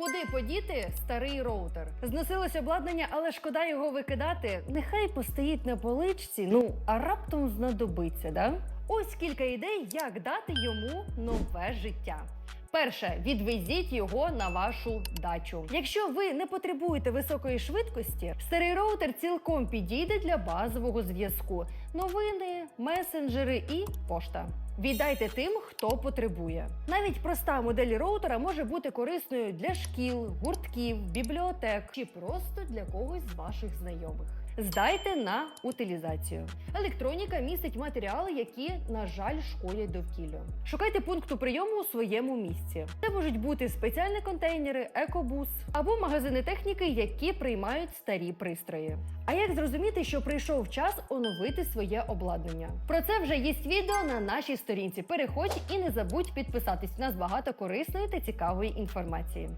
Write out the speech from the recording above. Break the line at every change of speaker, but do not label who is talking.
Куди подіти старий роутер? Зносилось обладнання, але шкода його викидати. Нехай постоїть на поличці, ну а раптом знадобиться, да? Ось кілька ідей, як дати йому нове життя. Перше, відвезіть його на вашу дачу. Якщо ви не потребуєте високої швидкості, старий роутер цілком підійде для базового зв'язку: новини, месенджери і пошта. Віддайте тим, хто потребує. Навіть проста модель роутера може бути корисною для шкіл, гуртків, бібліотек чи просто для когось з ваших знайомих. Здайте на утилізацію. Електроніка містить матеріали, які, на жаль, шкодять довкіллю. Шукайте пункту прийому у своєму місці. Це можуть бути спеціальні контейнери, екобус або магазини техніки, які приймають старі пристрої. А як зрозуміти, що прийшов час оновити своє обладнання? Про це вже є відео на нашій сторінці. Переходь і не забудь підписатись. У нас багато корисної та цікавої інформації.